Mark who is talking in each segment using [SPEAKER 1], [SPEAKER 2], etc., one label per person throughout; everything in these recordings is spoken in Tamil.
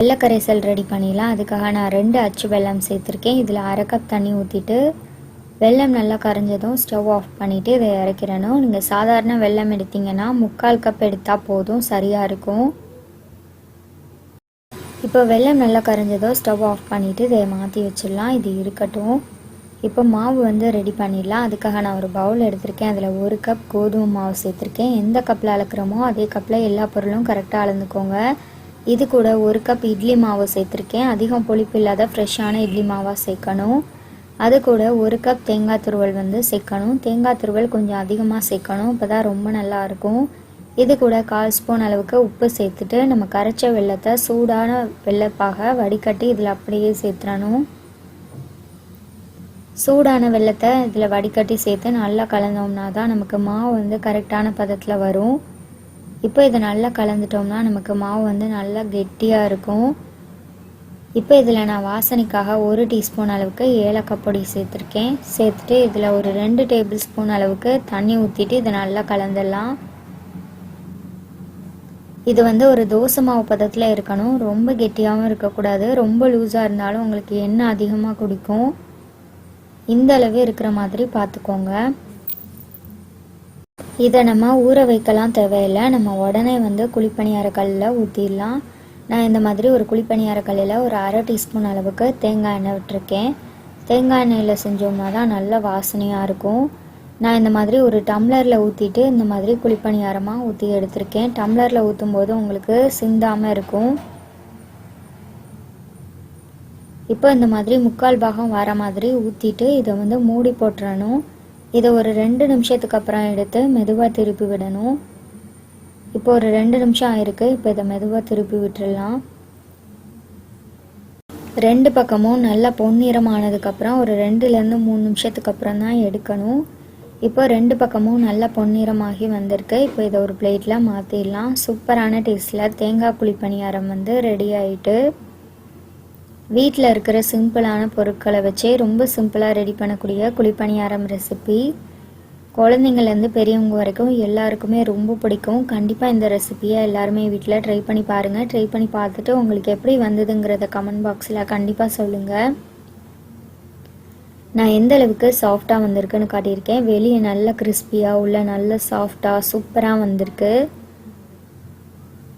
[SPEAKER 1] வெள்ளை கரைசல் ரெடி பண்ணிடலாம். அதுக்காக நான் ரெண்டு அச்சு வெல்லம் சேர்த்துருக்கேன். இதில் அரை கப் தண்ணி ஊற்றிட்டு வெல்லம் நல்லா கரைஞ்சதும் ஸ்டவ் ஆஃப் பண்ணிவிட்டு இதை இறக்கிறணும். நீங்கள் சாதாரண வெல்லம் எடுத்தீங்கன்னா முக்கால் கப் எடுத்தால் போதும் சரியாக இருக்கும். இப்போ வெல்லம் நல்லா கரைஞ்சதும் ஸ்டவ் ஆஃப் பண்ணிவிட்டு இதை மாற்றி வச்சிடலாம். இது இருக்கட்டும். இப்போ மாவு வந்து ரெடி பண்ணிடலாம். அதுக்காக நான் ஒரு பவுல் எடுத்திருக்கேன். அதில் ஒரு கப் கோதுமை மாவு சேர்த்துருக்கேன். எந்த கப்பில் அளக்குறோமோ அதே கப்பில் எல்லா பொருளும் கரெக்டாக அளந்துக்கோங்க. இது கூட ஒரு கப் இட்லி மாவு சேர்த்துருக்கேன். அதிகம் புளிப்பு இல்லாத ஃப்ரெஷ்ஷான இட்லி மாவாக சேர்க்கணும். அது கூட ஒரு கப் தேங்காய் துருவல் வந்து சேர்க்கணும். தேங்காய் துருவல் கொஞ்சம் அதிகமாக சேர்க்கணும். இப்போ தான் ரொம்ப நல்லா இருக்கும். இது கூட கால் ஸ்பூன் அளவுக்கு உப்பு சேர்த்துட்டு நம்ம கரைச்ச வெள்ளத்தை சூடான வெள்ளப்பாக வடிகட்டி இதில் அப்படியே சேர்த்துறணும். சூடான வெள்ளத்தை இதில் வடிகட்டி சேர்த்து நல்லா கலந்தோம்னா தான் நமக்கு மாவு வந்து கரெக்டான பதத்தில் வரும். இப்போ இதை நல்லா கலந்துட்டோம்னா நமக்கு மாவு வந்து நல்லா கெட்டியாக இருக்கும். இப்போ இதில் நான் வாசனைக்காக ஒரு டீஸ்பூன் அளவுக்கு ஏலக்காய் பொடி சேர்த்துருக்கேன். சேர்த்துட்டு இதில் ஒரு ரெண்டு டேபிள் ஸ்பூன் அளவுக்கு தண்ணி ஊற்றிட்டு இதை நல்லா கலந்துடலாம். இது வந்து ஒரு தோசை மாவு பதத்தில் இருக்கணும். ரொம்ப கெட்டியாகவும் இருக்கக்கூடாது. ரொம்ப லூஸாக இருந்தாலும் உங்களுக்கு எண்ணெய் அதிகமாக குடிக்கும். இந்த அளவு இருக்கிற மாதிரி பார்த்துக்கோங்க இதை நம்ம ஊற வைக்கலாம் தேவையில்லை. நம்ம உடனே வந்து குழிப்பணியார கல்லில் ஊற்றிடலாம் நான் இந்த மாதிரி ஒரு குழிப்பணியார கல்லில் ஒரு அரை டீஸ்பூன் அளவுக்கு தேங்காய் எண்ணெய் விட்டுருக்கேன். தேங்காய் எண்ணெயில் செஞ்சோம்னா தான் நல்ல வாசனையாக இருக்கும். நான் இந்த மாதிரி ஒரு டம்ளரில் ஊற்றிட்டு இந்த மாதிரி குழிப்பணியாரமாக ஊற்றி எடுத்திருக்கேன். டம்ளரில் ஊற்றும் போது உங்களுக்கு சிந்தாமல் இருக்கும். இப்போ இந்த மாதிரி முக்கால் பாகம் வர மாதிரி ஊற்றிட்டு இதை வந்து மூடி போட்டுறணும். இதை ஒரு ரெண்டு நிமிஷத்துக்கு அப்புறம் எடுத்து மெதுவாக திருப்பி விடணும். இப்போ ஒரு ரெண்டு நிமிஷம் ஆயிருக்கு. இப்போ இதை மெதுவாக திருப்பி விட்டுடலாம் ரெண்டு பக்கமும் நல்லா பொன்னிறமானதுக்கப்புறம் ஒரு ரெண்டுலேருந்து மூணு நிமிஷத்துக்கு அப்புறம் தான் எடுக்கணும். இப்போ ரெண்டு பக்கமும் நல்லா பொன்னிறமாகி வந்திருக்கு. இப்போ இதை ஒரு பிளேட்டில் மாற்றிடலாம் சூப்பரான டேஸ்ட்டில் தேங்காய் குழி பணியாரம் வந்து ரெடி ஆகிட்டு வீட்டில் இருக்கிற சிம்பிளான பொருட்களை வச்சே ரொம்ப சிம்பிளாக ரெடி பண்ணக்கூடிய குழிப்பணியாரம் ரெசிபி குழந்தைங்கள்லேருந்து பெரியவங்க வரைக்கும் எல்லாருக்குமே ரொம்ப பிடிக்கும். கண்டிப்பாக இந்த ரெசிபியை எல்லாருமே வீட்டில் ட்ரை பண்ணி பாருங்கள் ட்ரை பண்ணி பார்த்துட்டு உங்களுக்கு எப்படி வந்ததுங்கிறத கமெண்ட் பாக்ஸில் கண்டிப்பாக சொல்லுங்கள் நான் எந்த அளவுக்கு சாஃப்டாக வந்திருக்குன்னு காட்டியிருக்கேன். வெளியே நல்ல கிறிஸ்பியாக உள்ள நல்ல சாஃப்டாக சூப்பராக வந்திருக்கு.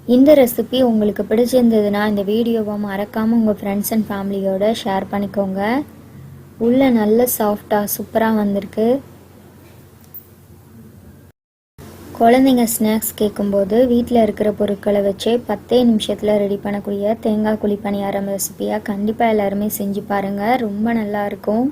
[SPEAKER 1] இந்த ரெசிபி உங்களுக்கு பிடிச்சிருந்ததுன்னா இந்த வீடியோவை மறக்காமல் உங்கள் ஃப்ரெண்ட்ஸ் அண்ட் ஃபேமிலியோட ஷேர் பண்ணிக்கோங்க. உள்ள நல்ல சாஃப்டாக சூப்பராக வந்திருக்கு. குழந்தைங்க ஸ்நாக்ஸ் கேட்கும்போது வீட்டில் இருக்கிற பொருட்களை வச்சே பத்தே நிமிஷத்தில் ரெடி பண்ணக்கூடிய தேங்காய் குழி பணியாரம் ரெசிபியாக கண்டிப்பாக எல்லாருமே செஞ்சு பாருங்கள் ரொம்ப நல்லா இருக்கும்.